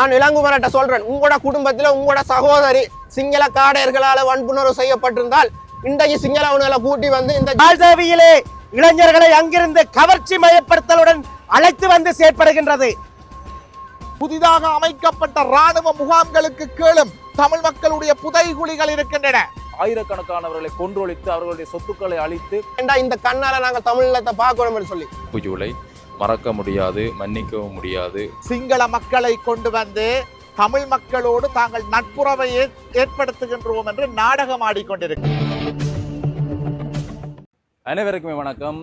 நான் இளங்குமரட்ட சொல்றேன். உங்களோட குடும்பத்துல உங்களோட சகோதரி சிங்கள காடையர்களால வன்புணர்வு செய்யப்பட்டிருந்தால் இன்றைக்கு சிங்களவனுகளை கூட்டி வந்து இந்த மால்தேவியிலே இளைஞர்களை அங்கிருந்து கவர்ச்சி மயப்படுத்தலுடன் அழைத்து வந்து செயற்படுகின்றது. புதிதாக அமைக்கப்பட்ட ராணுவ முகாம்களுக்கு கீழும் தமிழ் மக்களுடைய புதைகுழிகள் இருக்கின்றன. ஆயிரக்கணக்கானவர்களை கொன்றொழித்து அவர்களுடைய சொத்துக்களை அழித்து இந்த கண்ணால நாங்க தமிழத்தை பார்க்கணும்னு சொல்லி? ஜூலை மறக்க முடியாது மன்னிக்கவும் முடியாது. சிங்கள மக்களை கொண்டு வந்து தமிழ் மக்களோடு தாங்கள் நட்புறவை ஏற்படுத்துகின்றோம் என்று நாடகம் ஆடிக்கொண்டிருக்கு அனைவருக்குமே வணக்கம்.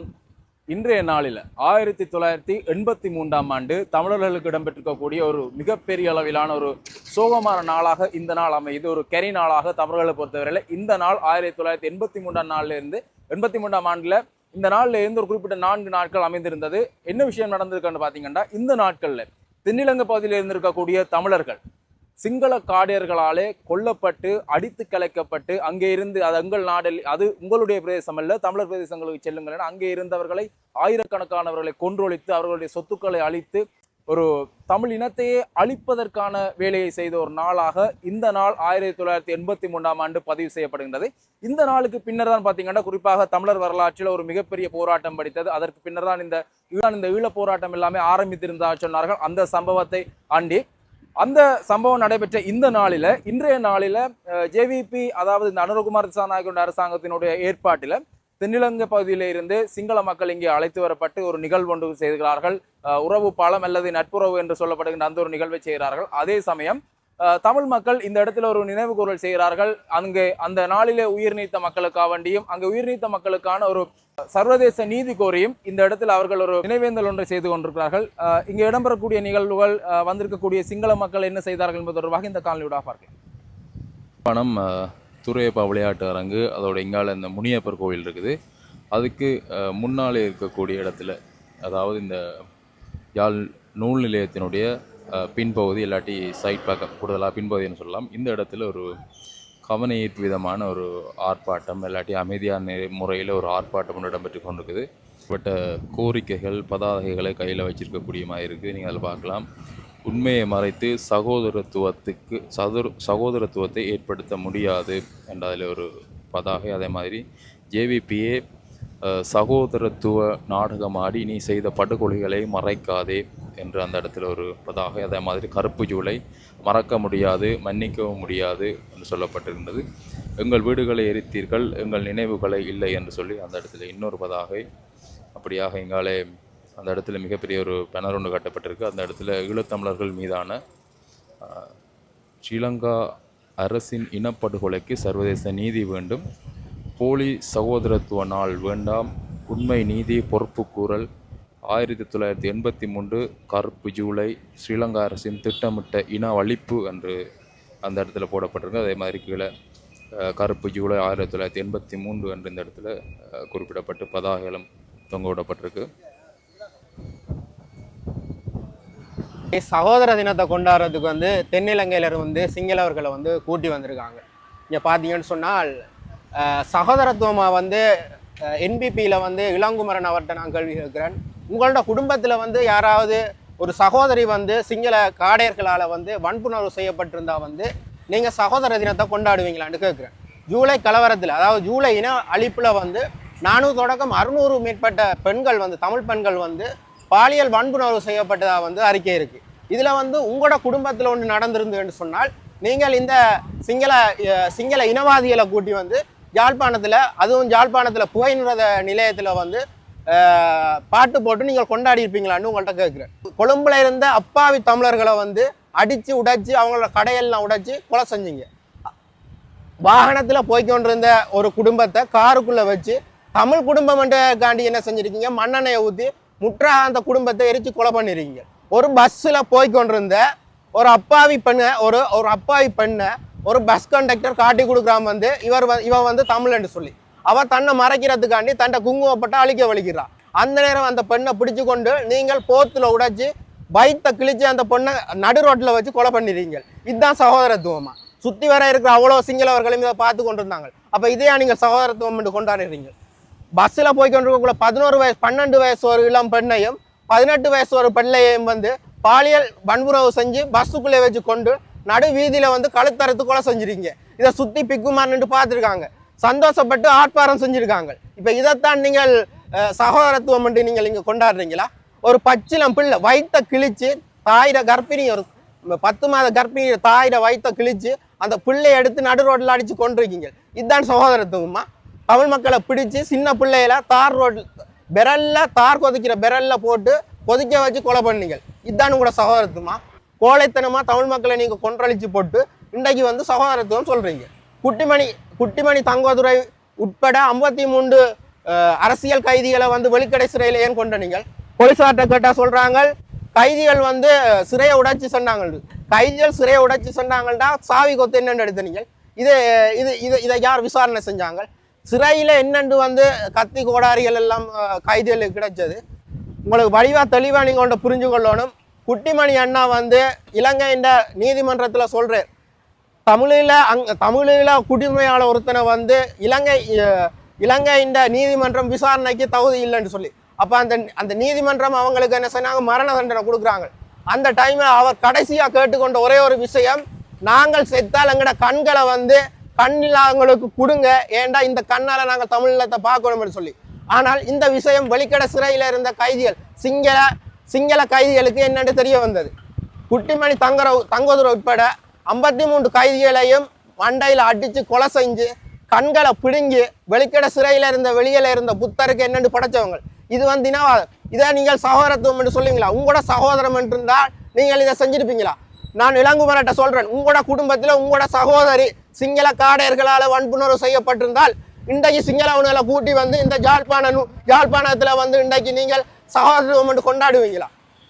இன்றைய நாளில் ஆயிரத்தி தொள்ளாயிரத்தி எண்பத்தி மூன்றாம் ஆண்டு தமிழர்களுக்கு இடம்பெற்றிருக்கக்கூடிய ஒரு மிகப்பெரிய அளவிலான ஒரு சோகமான நாளாக இந்த நாள் அமையுது. ஒரு கெரி நாளாக தமிழர்களை பொறுத்தவரையில் இந்த நாள் ஆயிரத்தி தொள்ளாயிரத்தி எண்பத்தி மூன்றாம் நாள்ல இருந்து எண்பத்தி மூன்றாம் ஆண்டுல இந்த நாளில் இருந்து ஒரு குறிப்பிட்ட நான்கு நாட்கள் அமைந்திருந்தது. என்ன விஷயம் நடந்திருக்குன்னு பார்த்தீங்கன்னா இந்த நாட்களில் தென்னிலங்கை பகுதியில் இருந்திருக்கக்கூடிய தமிழர்கள் சிங்கள காடையர்களாலே கொல்லப்பட்டு அடித்து கலைக்கப்பட்டு அங்கே இருந்து அது எங்கள் நாடில் அது உங்களுடைய பிரதேசம் அல்ல தமிழர் பிரதேசங்களுக்கு செல்லுங்கள் என அங்கே இருந்தவர்களை ஆயிரக்கணக்கானவர்களை கொன்றொழித்து அவர்களுடைய சொத்துக்களை அழித்து ஒரு தமிழ் இனத்தையே அழிப்பதற்கான வேலையை செய்த ஒரு நாளாக இந்த நாள் ஆயிரத்தி தொள்ளாயிரத்தி எண்பத்தி மூன்றாம் ஆண்டு பதிவு செய்யப்படுகின்றது. இந்த நாளுக்கு பின்னர் தான் பார்த்தீங்கன்னா குறிப்பாக தமிழர் வரலாற்றில் ஒரு மிகப்பெரிய போராட்டம் படித்தது. அதற்கு பின்னர் தான் இந்த ஈழ இந்த ஈழ போராட்டம் எல்லாமே ஆரம்பித்திருந்தா சொன்னார்கள். அந்த சம்பவத்தை ஆண்டி. அந்த சம்பவம் நடைபெற்ற இந்த நாளில் இன்றைய நாளில் ஜேவிபி அதாவது இந்த அனுரகுமார் திசாநாயகனுடைய அரசாங்கத்தினுடைய ஏற்பாட்டில் தென்னிலங்க பகுதியிலிருந்து சிங்கள மக்கள் இங்கே அழைத்து வரப்பட்டு ஒரு நிகழ்வு ஒன்று செய்கிறார்கள். உறவு பாலம் அல்லது நட்புறவு என்று சொல்லப்படுகின்ற அந்த ஒரு நிகழ்வை செய்கிறார்கள். அதே சமயம் தமிழ் மக்கள் இந்த இடத்துல ஒரு நினைவு கூறல் செய்கிறார்கள். அங்கே அந்த நாளிலே உயிர் நீத்த மக்களுக்காக வேண்டியும் அங்கே உயிர் நீத்த மக்களுக்கான ஒரு சர்வதேச நீதி கோரியும் இந்த இடத்தில் அவர்கள் ஒரு நினைவேந்தல் ஒன்றை செய்து கொண்டிருக்கிறார்கள். இங்கே இடம்பெறக்கூடிய நிகழ்வுகள் வந்திருக்கக்கூடிய சிங்கள மக்கள் என்ன செய்தார்கள் என்பது தொடர்பாக இந்த காலனியூடாக பார்க்கலாம் பணம் துறையப்பா துரையப்பா விளையாட்டு அரங்கு அதோட இங்கால இந்த முனியப்பர் கோவில் இருக்குது. அதுக்கு முன்னாலே இருக்கக்கூடிய இடத்துல அதாவது இந்த யாழ் நூல் நிலையத்தினுடைய பின்பகுதி இல்லாட்டி சைட் பக்கம் கூடுதலாக பின்பகுதின்னு சொல்லலாம். இந்த இடத்துல ஒரு கவனஈர்ப்பு விதமான ஒரு ஆர்ப்பாட்டம் இல்லாட்டி அமைதியான முறையில் ஒரு ஆர்ப்பாட்டம் ஒன்று இடம்பெற்று கொண்டிருக்குது. பட்ட கோரிக்கைகள் பதாகைகளை கையில் வச்சுருக்கக்கூடிய மாதிரி இருக்குது. நீங்கள் அதில் பார்க்கலாம். உண்மையை மறைத்து சகோதரத்துவத்துக்கு சதுர சகோதரத்துவத்தை ஏற்படுத்த முடியாது என்ற அதில் ஒரு பதாகை. அதே மாதிரி ஜேவிபியே சகோதரத்துவ நாடகமாடி நீ செய்த படுகொலைகளை மறைக்காதே என்று அந்த இடத்துல ஒரு பதாகை. அதே மாதிரி கருப்பு ஜூலை மறக்க முடியாது மன்னிக்கவும் முடியாது என்று சொல்லப்பட்டிருந்தது. எங்கள் வீடுகளை எரித்தீர்கள் எங்கள் நினைவுகளை இல்லை என்று சொல்லி அந்த இடத்துல இன்னொரு பதாகை. அப்படியாக எங்காலே அந்த இடத்துல மிகப்பெரிய ஒரு பேனர் ஒன்று கட்டப்பட்டிருக்கு. அந்த இடத்துல ஈழத்தமிழர்கள் மீதான ஸ்ரீலங்கா அரசின் இனப்படுகொலைக்கு சர்வதேச நீதி வேண்டும். போலி சகோதரத்துவ நாள் வேண்டாம். உண்மை நீதி பொறுப்பு கூறல். ஆயிரத்தி தொள்ளாயிரத்தி எண்பத்தி மூன்று கருப்பு ஜூலை ஸ்ரீலங்கா அரசின் திட்டமிட்ட இன அழிப்பு என்று அந்த இடத்துல போடப்பட்டிருக்கு. அதே மாதிரி கீழே கருப்பு ஜூலை ஆயிரத்தி தொள்ளாயிரத்தி எண்பத்தி மூன்று என்று இந்த இடத்துல குறிப்பிடப்பட்டு பதாகலம் தொங்க விடப்பட்டிருக்கு. சகோதர தினத்தை கொண்டாடுறதுக்கு வந்து தென்னிலங்கையிலர் வந்து சிங்களவர்களை வந்து கூட்டி வந்திருக்காங்க. இங்கே பார்த்தீங்கன்னு சொன்னால் சகோதரத்துவமாக வந்து என்பிபியில் வந்து இளங்குமரன் அவர்கிட்ட நான் கேள்வி கேட்கிறேன். உங்களோட குடும்பத்தில் வந்து யாராவது ஒரு சகோதரி வந்து சிங்கள காடையர்களால் வந்து வன்புணர்வு செய்யப்பட்டிருந்தா வந்து நீங்கள் சகோதர தினத்தை கொண்டாடுவீங்களான்னு கேட்குறேன். ஜூலை கலவரத்தில் அதாவது ஜூலை இன அழிப்பில் வந்து நானூறு தொடக்கம் அறுநூறு மேற்பட்ட பெண்கள் வந்து தமிழ் பெண்கள் வந்து பாலியல் வன்புணர்வு செய்யப்பட்டதாக வந்து அறிக்கை இருக்கு. இதில் வந்து உங்களோட குடும்பத்தில் ஒன்று நடந்திருந்துன்னு சொன்னால் நீங்கள் இந்த சிங்கள சிங்கள இனவாதிகளை கூட்டி வந்து யாழ்ப்பாணத்தில் அதுவும் யாழ்ப்பாணத்தில் புகைநிறத நிலையத்தில் வந்து பாட்டு போட்டு நீங்கள் கொண்டாடி இருப்பீங்களான்னு உங்கள்கிட்ட கேட்குறேன் கொழும்புல இருந்த அப்பாவி தமிழர்களை வந்து அடித்து உடைச்சு அவங்களோட கடையெல்லாம் உடைச்சி கொலை செஞ்சீங்க. வாகனத்தில் போய்க்கொண்டிருந்த ஒரு குடும்பத்தை காருக்குள்ளே வச்சு தமிழ் குடும்பம் காண்டி என்ன செஞ்சுருக்கீங்க? மண்ணெண்ணெயை ஊற்றி முற்றா அந்த குடும்பத்தை எரித்து கொலை பண்ணிருக்கீங்க. ஒரு பஸ்ஸில் போய் கொண்டிருந்த ஒரு அப்பாவி பெண்ணை ஒரு ஒரு அப்பாவி பெண்ணை ஒரு பஸ் கண்டக்டர் காட்டி கொடுக்குறான் வந்து இவர் வ- இவன் வந்து தமிழ்னு சொல்லி. அவள் தன்னை மறைக்கிறதுக்காண்டி தன்னை குங்குமப்பட்டு அழிக்க வலிக்கிறான் அந்த நேரம் அந்த பெண்ணை பிடிச்சு கொண்டு நீங்கள் போத்தில் உடைச்சி பைத்தை கிழிச்சு அந்த பொண்ணை நடு ரோட்டில் வச்சு கொலை பண்ணிடுறீங்க இதுதான் சகோதரத்துவமா? சுற்றி வர இருக்கிற அவ்வளோ சிங்களவர்களும் இதை பார்த்து கொண்டிருந்தாங்க. அப்போ இதையா நீங்கள் சகோதரத்துவம் என்று கொண்டாடுறீங்க? பஸ்ஸில் போய்கொண்டிருக்கக்குள்ள பதினோரு வயசு பன்னெண்டு வயசு ஒரு இளம் பெண்ணையும் பதினெட்டு வயசு ஒரு பிள்ளையையும் வந்து பாலியல் வன்புறவு செஞ்சு பஸ்ஸுக்குள்ளே வச்சு கொண்டு நடு வீதியில் வந்து கழுத்தறுத்து கொலை இதை சுற்றி பிக்குமான்னு பார்த்துருக்காங்க. சந்தோஷப்பட்டு ஆட்பாரம் செஞ்சுருக்காங்க. இப்போ இதைத்தான் நீங்கள் சகோதரத்துவம் என்று நீங்கள் இங்கே கொண்டாடுறீங்களா? ஒரு பச்சிலம் பிள்ளை வயிற்ற கிழிச்சு தாயிர கர்ப்பிணி ஒரு பத்து மாத கர்ப்பிணி தாயிர வயிற்ற கிழிச்சு அந்த பிள்ளையை எடுத்து நடு ரோட்டில் அடித்து கொண்டிருக்கீங்க இதுதான் சகோதரத்துவமா? தமிழ் மக்களை பிடிச்சு சின்ன பிள்ளையில தார் ரோட்டில் பெரல்ல தார் கொதிக்கிற பெரல்ல போட்டு கொதிக்க வச்சு கொலை பண்ணீங்க. இதுதான் உங்களோட சகோதரத்துவமா? கோழைத்தனமா தமிழ் மக்களை நீங்க கொன்றளிச்சு போட்டு இன்றைக்கு வந்து சகோதரத்துவம் சொல்றீங்க. குட்டிமணி குட்டிமணி தங்கோதுரை உட்பட ஐம்பத்தி மூன்று அரசியல் கைதிகளை வந்து வெளிக்கடை சிறையில் ஏன் கொண்ட நீங்கள்? போலீஸார்கிட்ட கேட்டால் சொல்கிறாங்க கைதிகள் வந்து சிறையை உடைச்சி சொன்னாங்க கைதிகள் சிறையை உடைச்சி சொன்னாங்கள்டா சாவி கொத்து என்னென்னு எடுத்த நீங்கள். இது இது இது இதை யார் விசாரணை செஞ்சாங்க சிறையில் என்னென்று வந்து கத்தி கோடாரிகள் எல்லாம் கைதிகளுக்கு கிடைச்சது. உங்களுக்கு வடிவாக தெளிவாக நீங்கள் ஒன்று புரிஞ்சு கொள்ளணும். குட்டிமணி அண்ணா வந்து இலங்கையின் நீதிமன்றத்தில் சொல்கிறேன் தமிழில் அங் தமிழில் குடிமையாளர் ஒருத்தனை வந்து இலங்கை இலங்கையின் நீதிமன்றம் விசாரணைக்கு தகுதி இல்லைன்னு சொல்லி. அப்போ அந்த அந்த நீதிமன்றம் அவங்களுக்கு என்ன சொன்னாங்க? மரண தண்டனை கொடுக்குறாங்க. அந்த டைமில் அவர் கடைசியாக கேட்டுக்கொண்ட ஒரே ஒரு விஷயம் நாங்கள் செத்தால் எங்கட கண்களை வந்து கண் இல்லாதவங்களுக்கு கொடுங்க. ஏன்டா இந்த கண்ணால் நாங்கள் தமிழத்தை பார்க்கணும்னு சொல்லி. ஆனால் இந்த விஷயம் வெளிக்கட சிறையில் இருந்த கைதிகள் சிங்கள சிங்கள கைதிகளுக்கு என்னென்று தெரிய வந்தது. குட்டிமணி தங்கர தங்கதுரை உட்பட ஐம்பத்தி மூன்று கைதிகளையும் மண்டையில் அடித்து கொலை செஞ்சு கண்களை பிடுங்கி வெளிக்கட சிறையில் இருந்த வெளியில் இருந்த புத்தருக்கு என்னென்று படைச்சவங்க. இது வந்து இனவாதம் இதை நீங்கள் சகோதரத்துவம் என்று சொல்லுவீங்களா? உங்களோட சகோதரம் என்று இருந்தால் நீங்கள் இதை செஞ்சிருப்பீங்களா? நான் இளங்குமரட்ட சொல்கிறேன் உங்களோட குடும்பத்தில் உங்களோட சகோதரி சிங்கள காடையர்களால் வன்புணர்வு செய்யப்பட்டிருந்தால் இன்றைக்கு சிங்களவனுகளை கூட்டி வந்து இந்த ஜாழ்ப்பாண ஜாழ்ப்பாணத்தில் வந்து இன்றைக்கு நீங்கள் சகோதரத்துவம் என்று கொண்டாடுவீங்களா?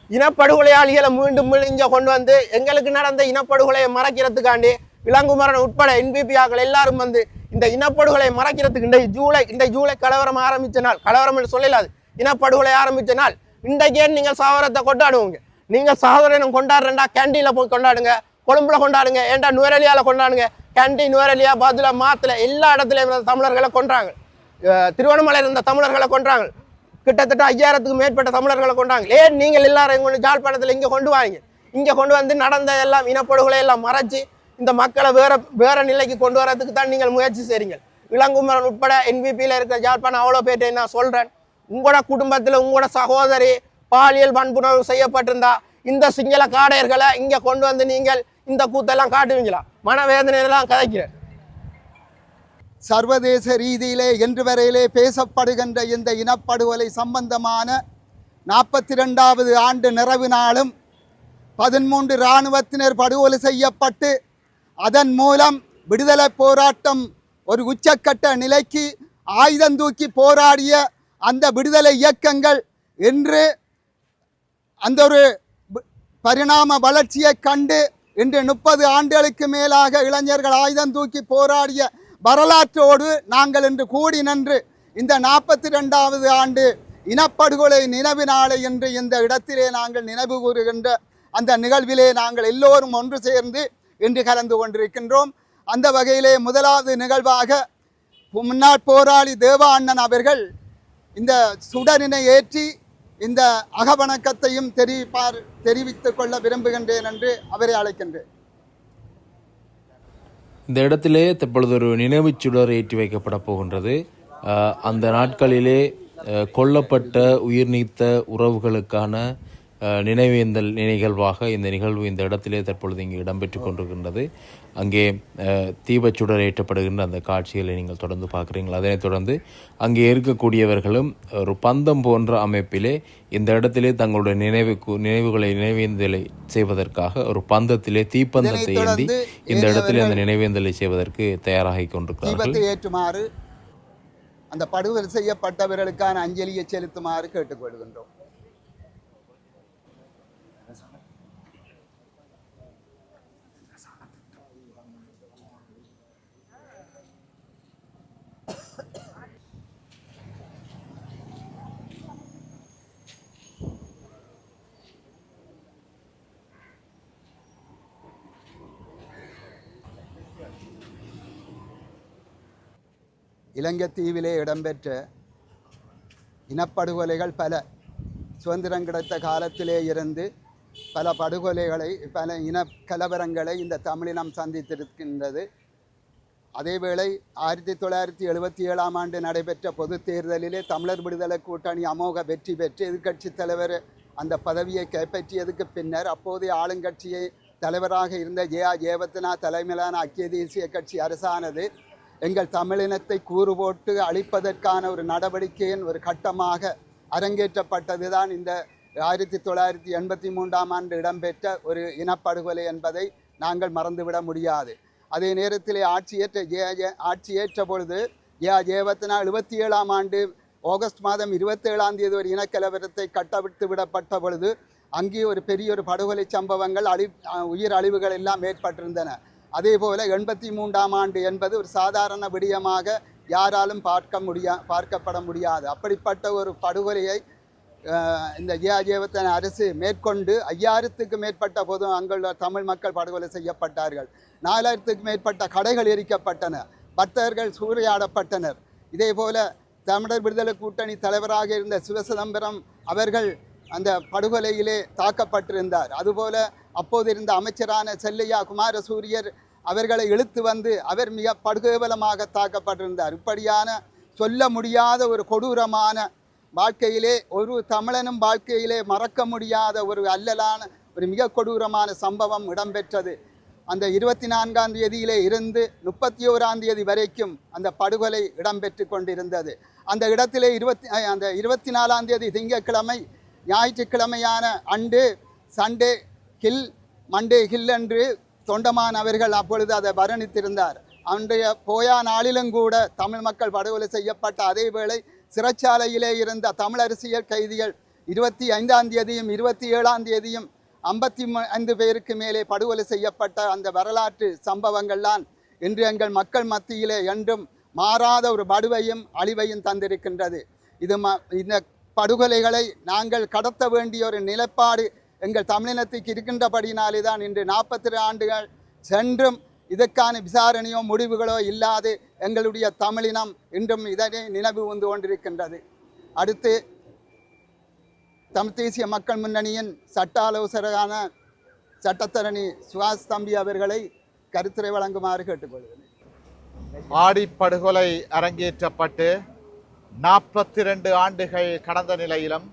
இனப்படுகொலையாளிகளை மீண்டும் மீண்டும் இங்கே கொண்டு வந்து எங்களுக்கு நடந்த இனப்படுகொலையை மறைக்கிறதுக்காண்டி இளங்குமரன் உட்பட என்பிபி ஆக்கள் எல்லாரும் வந்து இந்த இனப்படுகொலை மறைக்கிறதுக்கு இன்றைக்கு ஜூலை இந்த ஜூலை கலவரம் ஆரம்பித்த நாள். கலவரம் என்று சொல்லலாது இனப்படுகொலை ஆரம்பித்த நாள். இன்றைக்கே நீங்கள் சகோதரத்தை கொண்டாடுவீங்க. நீங்கள் சகோதரனும் கொண்டாடுறேன்டா கேண்டீனில் போய் கொண்டாடுங்க கொழும்புல கொண்டாடுங்க ஏன்டா நுவரெலியால கொண்டாடுங்க கண்டி நுவரெலியா பதுல மாத்துல எல்லா இடத்துலையும் இருந்த தமிழர்களை கொன்றாங்க. அஹ் திருவண்ணாமலையில் இருந்த தமிழர்களை கொன்றாங்க. கிட்டத்தட்ட ஐயாயிரத்துக்கு மேற்பட்ட தமிழர்களை கொண்டாங்க ஏன் நீங்கள் எல்லாரும் கொண்டு ஜாழ்ப்பாணத்தில் இங்கே கொண்டு வாங்க? இங்கே கொண்டு வந்து நடந்த எல்லாம் இனப்படுகொலை எல்லாம் மறைச்சி இந்த மக்களை வேற வேற நிலைக்கு கொண்டு வரதுக்கு தான் நீங்கள் முயற்சி செய்றீங்க. இளங்குமரன் உட்பட என்பிபியில் இருக்கிற ஜாழ்ப்பாணம் அவ்வளோ பேர்ட்டை நான் சொல்கிறேன் உங்களோட குடும்பத்தில் உங்களோட சகோதரி பாலியல் வன்புணர்வு செய்யப்பட்டிருந்தா இந்த சிங்கள காடையர்களை இங்கே கொண்டு வந்து நீங்கள் இந்த கூத்தெல்லாம் காட்டுவீங்களா? மனவேதனையெல்லாம் கதைக்கிறேன் சர்வதேச ரீதியிலே என்று வரையிலே பேசப்படுகின்ற இந்த இனப்படுகொலை சம்பந்தமான நாற்பத்தி ரெண்டாவது ஆண்டு நிறைவு நாளும் பதிமூன்று இராணுவத்தினர் படுகொலை செய்யப்பட்டு அதன் மூலம் விடுதலை போராட்டம் ஒரு உச்சக்கட்ட நிலைக்கு ஆயுதம் தூக்கி போராடிய அந்த விடுதலை இயக்கங்கள் இன்று அந்த ஒரு பரிணாம வளர்ச்சியை கண்டு இன்று முப்பது ஆண்டுகளுக்கு மேலாக இளைஞர்கள் ஆயுதம் தூக்கி போராடிய வரலாற்றோடு நாங்கள் இன்று கூடி நின்று இந்த நாற்பத்தி ரெண்டாவது ஆண்டு இனப்படுகொலை நினைவு நாளை என்று இந்த இடத்திலே நாங்கள் நினைவு கூறுகின்ற அந்த நிகழ்விலே நாங்கள் எல்லோரும் ஒன்று சேர்ந்து இன்று கலந்து கொண்டிருக்கின்றோம். அந்த வகையிலே முதலாவது நிகழ்வாக முன்னாள் போராளி தேவா அண்ணன் அவர்கள் இந்த சுடரினை ஏற்றி இந்த அகவணக்கத்தையும் தெரிவிப்பார் தெரிவித்துக் கொள்ள விரும்புகின்றேன் என்று அவரை அழைக்கின்றேன். இந்த இடத்திலே தற்பொழுது ஒரு நினைவுச் சுடர் ஏற்றி வைக்கப்பட போகின்றது. அந்த நாட்களிலே கொல்லப்பட்ட உயிர் நீத்த உறவுகளுக்கான நினைவேந்தல் நிகழ்வாக இந்த நிகழ்வு இந்த இடத்திலே தற்பொழுது இங்கு இடம்பெற்று கொண்டிருக்கின்றது. அங்கே அஹ், தீபச் சுடர் ஏற்றப்படுகின்ற அந்த காட்சிகளை நீங்கள் தொடர்ந்து பார்க்குறீங்களா அதனைத் தொடர்ந்து அங்கே இருக்கக்கூடியவர்களும் ஒரு பந்தம் போன்ற அமைப்பிலே இந்த இடத்திலே தங்களுடைய நினைவு நினைவுகளை நினைவேந்தலை செய்வதற்காக ஒரு பந்தத்திலே தீப்பந்தத்தை ஏந்தி இந்த இடத்திலே அந்த நினைவேந்தலை செய்வதற்கு தயாராகி கொண்டிருக்கிறார்கள். ஏற்றுமாறு அந்த படுகொலை செய்யப்பட்டவர்களுக்கான அஞ்சலியை செலுத்துமாறு கேட்டுக்கொள்கின்றோம். இலங்கைத்தீவிலே இடம்பெற்ற இனப்படுகொலைகள் பல சுதந்திரம் கிடைத்த காலத்திலே இருந்து பல படுகொலைகளை பல இன கலவரங்களை இந்த தமிழினம் சந்தித்திருக்கின்றது. அதேவேளை ஆயிரத்தி தொள்ளாயிரத்தி எழுபத்தி ஏழாம் ஆண்டு நடைபெற்ற பொதுத் தேர்தலிலே தமிழர் விடுதலை கூட்டணி அமோக வெற்றி பெற்று எதிர்க்கட்சித் தலைவர் அந்த பதவியை கைப்பற்றியதுக்கு பின்னர் அப்போதைய ஆளுங்கட்சியை தலைவராக இருந்த ஜே ஆ ஜேவத்னா தலைமையிலான ஐக்கிய தேசிய கட்சி அரசானது எங்கள் தமிழினத்தை கூறு போட்டு அழிப்பதற்கான ஒரு நடவடிக்கையின் ஒரு கட்டமாக அரங்கேற்றப்பட்டதுதான் இந்த ஆயிரத்தி தொள்ளாயிரத்தி எண்பத்தி மூன்றாம் ஆண்டு இடம்பெற்ற ஒரு இனப்படுகொலை என்பதை நாங்கள் மறந்துவிட முடியாது. அதே நேரத்திலே ஆட்சியேற்ற ஏ ஆட்சியேற்ற பொழுது ஏ ஜெயவர்த்தனா எழுபத்தி ஏழாம் ஆண்டு ஆகஸ்ட் மாதம் இருபத்தேழாம் தேதி ஒரு இனக்கலவரத்தை கட்டவிழ்த்து விடப்பட்ட பொழுது அங்கே ஒரு பெரிய ஒரு படுகொலை சம்பவங்கள் அழி உயிர் அழிவுகள் எல்லாம் ஏற்பட்டிருந்தன. அதே போல் எண்பத்தி மூன்றாம் ஆண்டு என்பது ஒரு சாதாரண விடயமாக யாராலும் பார்க்க முடியா பார்க்கப்பட முடியாது. அப்படிப்பட்ட ஒரு படுகொலையை இந்த ஜெயா அரசு மேற்கொண்டு ஐயாயிரத்துக்கு மேற்பட்ட பொது அங்குள்ள தமிழ் மக்கள் படுகொலை செய்யப்பட்டார்கள். நாலாயிரத்துக்கு மேற்பட்ட கடைகள் எரிக்கப்பட்டன. பக்தர்கள் சூறையாடப்பட்டனர். இதே போல தமிழர் விடுதலை கூட்டணி தலைவராக இருந்த சிவசிதம்பரம் அவர்கள் அந்த படுகொலையிலே தாக்கப்பட்டிருந்தார். அதுபோல அப்போது இருந்த அமைச்சரான செல்லையா குமாரசூரியர் அவர்களை இழுத்து வந்து அவர் மிக படுகேவலமாக தாக்கப்பட்டிருந்தார். இப்படியான சொல்ல முடியாத ஒரு கொடூரமான வாழ்க்கையிலே ஒரு தமிழனும் வாழ்க்கையிலே மறக்க முடியாத ஒரு அல்லலான ஒரு மிக கொடூரமான சம்பவம் இடம்பெற்றது. அந்த இருபத்தி நான்காம் தேதியிலே இருந்து முப்பத்தி ஓராம் தேதி வரைக்கும் அந்த படுகொலை இடம்பெற்று கொண்டிருந்தது. அந்த இடத்திலே இருபத்தி அந்த இருபத்தி நாலாம் தேதி திங்கட்கிழமை ஞாயிற்றுக்கிழமையான அன்று சண்டே ஹில் மண்டே ஹில் என்று தொண்டமான் அவர்கள் அப்பொழுது அதை வர்ணித்திருந்தார். அன்றைய போயா நாளிலும் கூட தமிழ் மக்கள் படுகொலை செய்யப்பட்ட அதேவேளை சிறைச்சாலையிலே இருந்த தமிழ் அரசியல் கைதிகள் இருபத்தி ஐந்தாம் தேதியும் இருபத்தி ஏழாம் தேதியும் ஐம்பத்தி ஐந்து பேருக்கு மேலே படுகொலை செய்யப்பட்ட அந்த வரலாற்று சம்பவங்கள்லாம் இன்று எங்கள் மக்கள் மத்தியிலே என்றும் மாறாத ஒரு படுவையும் அழிவையும் தந்திருக்கின்றது. இது ம இந்த படுகொலைகளை நாங்கள் கடத்த வேண்டிய ஒரு நிலைப்பாடு எங்கள் தமிழினத்துக்கு இருக்கின்றபடினாலே தான் இன்று நாற்பத்தி ஆண்டுகள் சென்றும் இதற்கான விசாரணையோ முடிவுகளோ இல்லாது எங்களுடைய தமிழினம் இன்றும் இதனை நினைவு வந்து கொண்டிருக்கின்றது. அடுத்து தமிழ் தேசிய மக்கள் முன்னணியின் சட்ட ஆலோசகரான சட்டத்தரணி சுபாஷ் தம்பி அவர்களை கருத்துரை வழங்குமாறு கேட்டுக்கொள்கிறேன். ஆடிப்படுகொலை அரங்கேற்றப்பட்டு நாற்பத்தி ரெண்டு ஆண்டுகள் கடந்த நிலையிலும்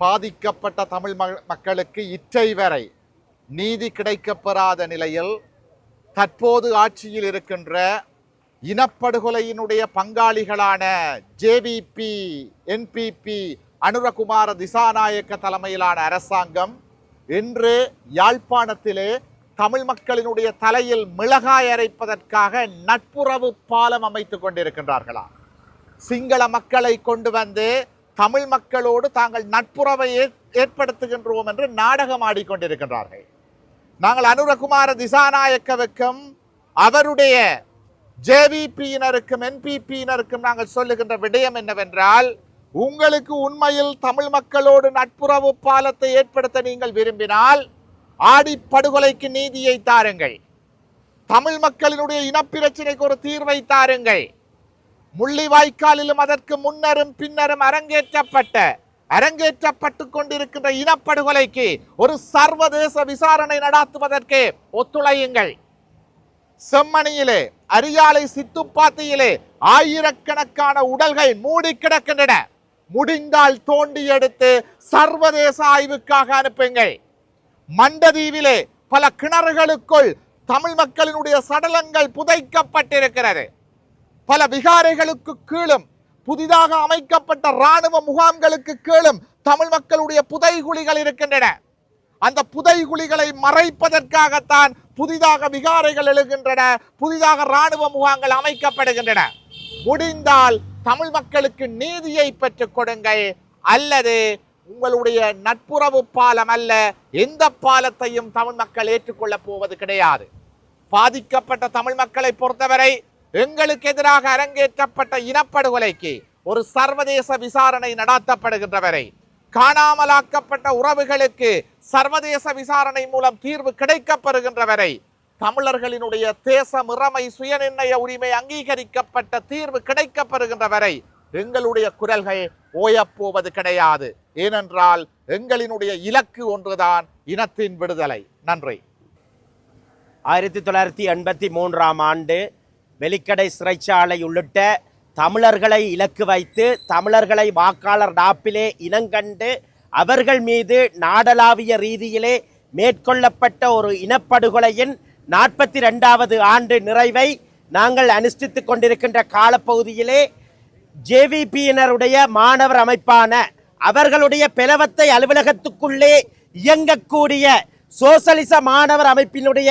பாதிக்கப்பட்ட தமிழ் மக்களுக்கு இற்றை வரை நீதி கிடைக்கப்பெறாத நிலையில் தற்போது ஆட்சியில் இருக்கின்ற இனப்படுகொலையினுடைய பங்காளிகளான ஜேவிபி என்பிபி அனுரகுமார திசாநாயக்க தலைமையிலான அரசாங்கம் இன்று யாழ்ப்பாணத்திலே தமிழ் மக்களினுடைய தலையில் மிளகாய் அரைப்பதற்காக நட்புறவு பாலம் அமைத்துக் கொண்டிருக்கின்றார்களா சிங்கள மக்களை கொண்டு வந்து தமிழ் மக்களோடு தாங்கள் நட்புறவை ஏற்- ஏற்படுத்துகின்றோம் என்று நாடகம் ஆடிக்கொண்டிருக்கின்றார்கள். நாங்கள் அனுரகுமார திசாநாயக்கவுக்கும் அவருடைய ஜேவிபியினருக்கும் என்பிபியினருக்கும் நாங்கள் சொல்லுகின்ற விடயம் என்னவென்றால் உங்களுக்கு உண்மையில் தமிழ் மக்களோடு நட்புறவு பாலத்தை ஏற்படுத்த நீங்கள் விரும்பினால் ஆடி படுகொலைக்கு நீதியை தாருங்கள். தமிழ் மக்களினுடைய இனப்பிரச்சினைக்கு ஒரு தீர்வை தாருங்கள். முள்ளிவாய்க்காலிலும் அதற்கு முன்னரும் பின்னரும் அரங்கேற்றப்பட்ட அரங்கேற்றப்பட்டு கொண்டிருக்கின்ற இனப்படுகொலைக்கு ஒரு சர்வதேச விசாரணை நடாத்துவதற்கு ஒத்துழையுங்கள். செம்மணியிலே அரியாலை சித்துப்பாத்தியிலே ஆயிரக்கணக்கான உடல்கள் மூடி கிடக்கின்றன. முடிந்தால் தோண்டி எடுத்து சர்வதேச ஆய்வுக்காக அனுப்புங்கள். மண்டதீவிலே பல கிணறுகளுக்குள் தமிழ் மக்களினுடைய சடலங்கள் புதைக்கப்பட்டிருக்கிறது. பல விகாரைகளுக்கு கீழும் புதிதாக அமைக்கப்பட்ட ராணுவ முகாம்களுக்கு கீழும் தமிழ் மக்களுடைய புதைகுழிகள் இருக்கின்றன. அந்த புதைகுழிகளை மறைப்பதற்காகத்தான் புதிதாக விகாரைகள் எழுகின்றன புதிதாக ராணுவ முகாம்கள் அமைக்கப்படுகின்றன. முடிந்தால் தமிழ் மக்களுக்கு நீதியை பெற்றுக் கொடுங்கள். அல்லது உங்களுடைய நட்புறவு பாலம் அல்ல எந்த பாலத்தையும் தமிழ் மக்கள் ஏற்றுக்கொள்ளப் போவது கிடையாது. பாதிக்கப்பட்ட தமிழ் மக்களை பொறுத்தவரை எங்களுக்கு எதிராக அரங்கேற்றப்பட்ட இனப்படுகொலைக்கு ஒரு சர்வதேச விசாரணை நடாத்தப்படுகின்ற வரை காணாமலாக்கப்பட்ட உறவுகளுக்கு சர்வதேச விசாரணை மூலம் தீர்வு கிடைக்கப்பெறுகின்ற வரை தமிழர்களினுடைய தேச முறைமை சுயநிர்ணய உரிமை அங்கீகரிக்கப்பட்ட தீர்வு கிடைக்கப்பெறுகின்ற வரை எங்களுடைய குரல்கள் ஓயப்போவது கிடையாது. ஏனென்றால் எங்களினுடைய இலக்கு ஒன்றுதான் இனத்தின் விடுதலை. நன்றி. ஆயிரத்தி தொள்ளாயிரத்தி எண்பத்தி மூன்றாம் ஆண்டு வெலிக்கடை சிறைச்சாலை உள்ளிட்ட தமிழர்களை இலக்கு வைத்து தமிழர்களை வாக்காளர் டாப்பிலே இனங்கண்டு அவர்கள் மீது நாடளாவிய ரீதியிலே மேற்கொள்ளப்பட்ட ஒரு இனப்படுகொலையின் நாற்பத்தி ரெண்டாவது ஆண்டு நிறைவை நாங்கள் அனுஷ்டித்து கொண்டிருக்கின்ற காலப்பகுதியிலே ஜேவிபியினருடைய மாணவர் அமைப்பான அவர்களுடைய பிளவத்தை அலுவலகத்துக்குள்ளே இயங்கக்கூடிய சோசலிச மாணவர் அமைப்பினுடைய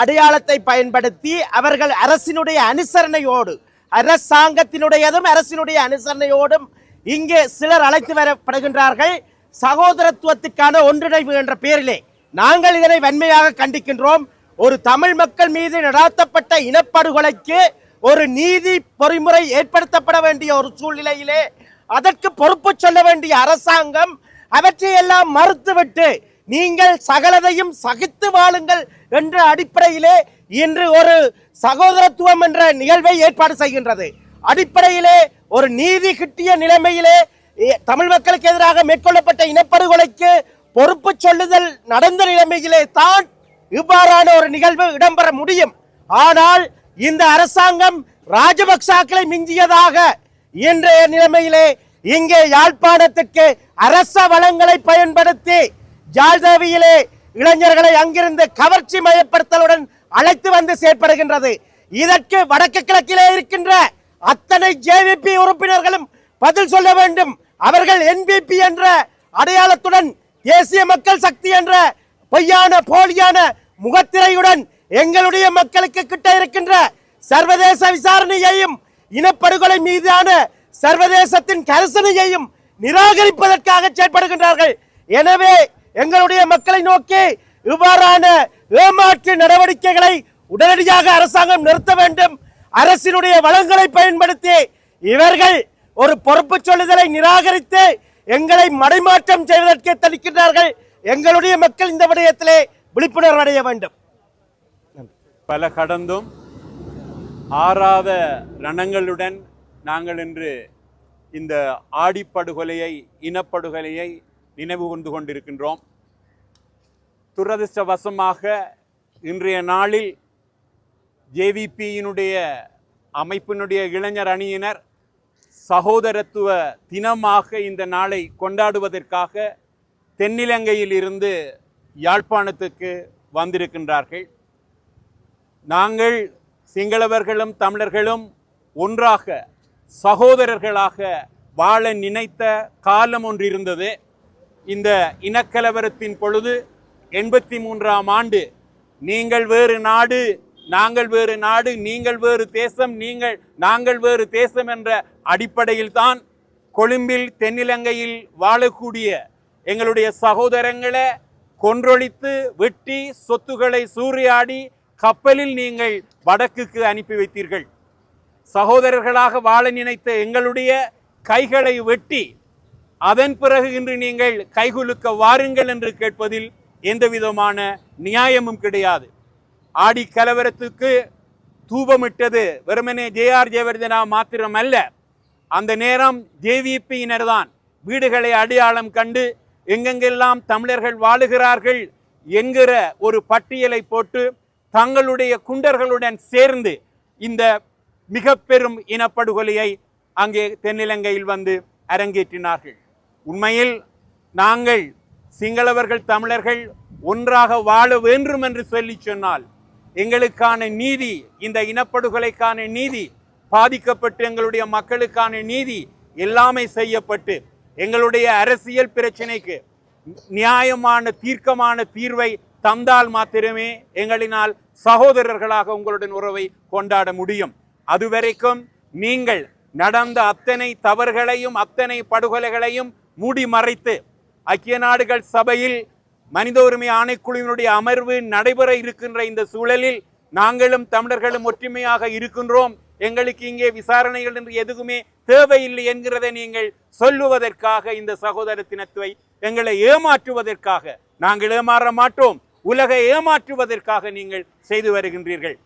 அடையாளத்தை பயன்படுத்தி அவர்கள் அரசினுடைய அனுசரணையோடு அரசாங்கத்தினுடையதும் அரசினுடைய அனுசரணையோடும் இங்கே சிலர் அழைத்து வரப்படுகின்றார்கள். சகோதரத்துவத்துக்கான ஒன்றிணைவு என்ற பெயரிலே நாங்கள் இதனை வன்மையாக கண்டிக்கின்றோம். ஒரு தமிழ் மக்கள் மீது நடாத்தப்பட்ட இனப்படுகொலைக்கு ஒரு நீதி பொறிமுறை ஏற்படுத்தப்பட வேண்டிய ஒரு சூழ்நிலையிலே அதற்கு பொறுப்பு சொல்ல வேண்டிய அரசாங்கம் அவற்றையெல்லாம் மறுத்துவிட்டு நீங்கள் சகலதையும் சகித்து வாழுங்கள் என்ற அடிப்படையிலே இன்று ஒரு சகோதரத்துவம் என்ற நிகழ்வை ஏற்பாடு செய்கின்றது. அடிப்படையிலே ஒரு நீதி கிட்டிய நிலைமையிலே தமிழ் மக்களுக்கு எதிராக மேற்கொள்ளப்பட்ட இனப்படுகொலைக்கு பொறுப்பு சொல்லுதல் நடந்த நிலைமையிலே தான் இவ்வாறான ஒரு நிகழ்வு இடம்பெற முடியும். ஆனால் இந்த அரசாங்கம் ராஜபக்சாக்களை மிஞ்சியதாக இன்றைய நிலைமையிலே இங்கே யாழ்ப்பாணத்துக்கு அரச வளங்களை பயன்படுத்தி ஜாழ்தேவியிலே இளைஞர்களை அங்கிருந்து கவர்ச்சி மயப்படுத்தலுடன் அழைத்து வந்து செயற்படுகின்றது. இதற்கு வடக்கு கிழக்கிலே இருக்கின்ற அத்தனை ஜேவிபி உறுப்பினர்களும் பதில் சொல்ல வேண்டும். அவர்கள் என்பிபி என்ற அடையாளத்துடன் தேசிய மக்கள் சக்தி என்ற பொய்யான போலியான முகத்திரையுடன் எங்களுடைய மக்களுக்கு கிட்ட இருக்கின்ற சர்வதேச விசாரணையையும் இனப்படுகொலை மீதான சர்வதேசத்தின் கரிசனையையும் நிராகரிப்பதற்காக செயற்படுகின்றார்கள். எனவே எங்களுடைய மக்களை நோக்கி இவ்வாறான ஏமாற்று நடவடிக்கைகளை உடனடியாக அரசாங்கம் நிறுத்த வேண்டும். அரசினுடைய வளங்களை பயன்படுத்தி இவர்கள் ஒரு பொறுப்பு சொல்லுதலை நிராகரித்து எங்களை மடைமாற்றம் செய்வதற்கே தடுக்கின்றார்கள். எங்களுடைய மக்கள் இந்த விடயத்திலே விழிப்புணர்வு அடைய வேண்டும். பல கடந்தும் ஆறாத ரணங்களுடன் நாங்கள் இன்று இந்த ஆடிப்படுகொலையை இனப்படுகொலையை நினைவு கொண்டு கொண்டிருக்கின்றோம். துரதிர்ஷ்டவசமாக இன்றைய நாளில் ஜேவிபியினுடைய அமைப்பினுடைய இளைஞர் அணியினர் சகோதரத்துவ தினமாக இந்த நாளை கொண்டாடுவதற்காக தென்னிலங்கையில் இருந்து யாழ்ப்பாணத்துக்கு வந்திருக்கின்றார்கள். நாங்கள் சிங்களவர்களும் தமிழர்களும் ஒன்றாக சகோதரர்களாக வாழ நினைத்த காலம் ஒன்று இருந்தது. இந்த இனக்கலவரத்தின் பொழுது எண்பத்தி மூன்றாம் ஆண்டு நீங்கள் வேறு நாடு நாங்கள் வேறு நாடு நீங்கள் வேறு தேசம் நீங்கள் நாங்கள் வேறு தேசம் என்ற அடிப்படையில் தான் கொழும்பில் தென்னிலங்கையில் வாழக்கூடிய எங்களுடைய சகோதரங்களை கொன்றொழித்து வெட்டி சொத்துக்களை சூறையாடி கப்பலில் நீங்கள் வடக்குக்கு அனுப்பி வைத்தீர்கள். சகோதரர்களாக வாழ நினைத்த எங்களுடைய கைகளை வெட்டி அதன் பிறகு இன்று நீங்கள் கைகுலுக்க வாருங்கள் என்று கேட்பதில் எந்தவிதமான நியாயமும் கிடையாது. ஆடி கலவரத்துக்கு தூபமிட்டது வெறுமனே ஜேஆர் ஜெயவர்தனா மாத்திரமல்ல. அந்த நேரம் ஜேவிபியினர் தான் வீடுகளை அடையாளம் கண்டு எங்கெங்கெல்லாம் தமிழர்கள் வாழுகிறார்கள் என்கிற ஒரு பட்டியலை போட்டு தங்களுடைய குண்டர்களுடன் சேர்ந்து இந்த மிக பெரும் இனப்படுகொலையை அங்கே தென்னிலங்கையில் வந்து அரங்கேற்றினார்கள். உண்மையில் நாங்கள் சிங்களவர்கள் தமிழர்கள் ஒன்றாக வாழ வேண்டும் என்று சொல்லி சொன்னால் எங்களுக்கான நீதி இந்த இனப்படுகொலைக்கான நீதி பாதிக்கப்பட்டு எங்களுடைய மக்களுக்கான நீதி எல்லாமே செய்யப்பட்டு எங்களுடைய அரசியல் பிரச்சனைக்கு நியாயமான தீர்க்கமான தீர்வை தந்தால் மாத்திரமே எங்களினால் சகோதரர்களாக உங்களுடன் உறவை கொண்டாட முடியும். அதுவரைக்கும் நீங்கள் நடந்த அத்தனை தவறுகளையும் அத்தனை படுகொலைகளையும் மூடி மறைத்து ஐக்கிய நாடுகள் சபையில் மனித உரிமை ஆணைக்குழுவினுடைய அமர்வு நடைபெற இருக்கின்ற இந்த சூழலில் நாங்களும் தமிழர்களும் ஒற்றுமையாக இருக்கின்றோம். எங்களுக்கு இங்கே விசாரணைகள் என்று எதுவுமே தேவையில்லை என்கிறதை நீங்கள் சொல்லுவதற்காக இந்த சகோதரத்தினத்துவை எங்களை ஏமாற்றுவதற்காக நாங்கள் ஏமாற மாட்டோம். உலகை ஏமாற்றுவதற்காக நீங்கள் செய்து வருகின்றீர்கள்.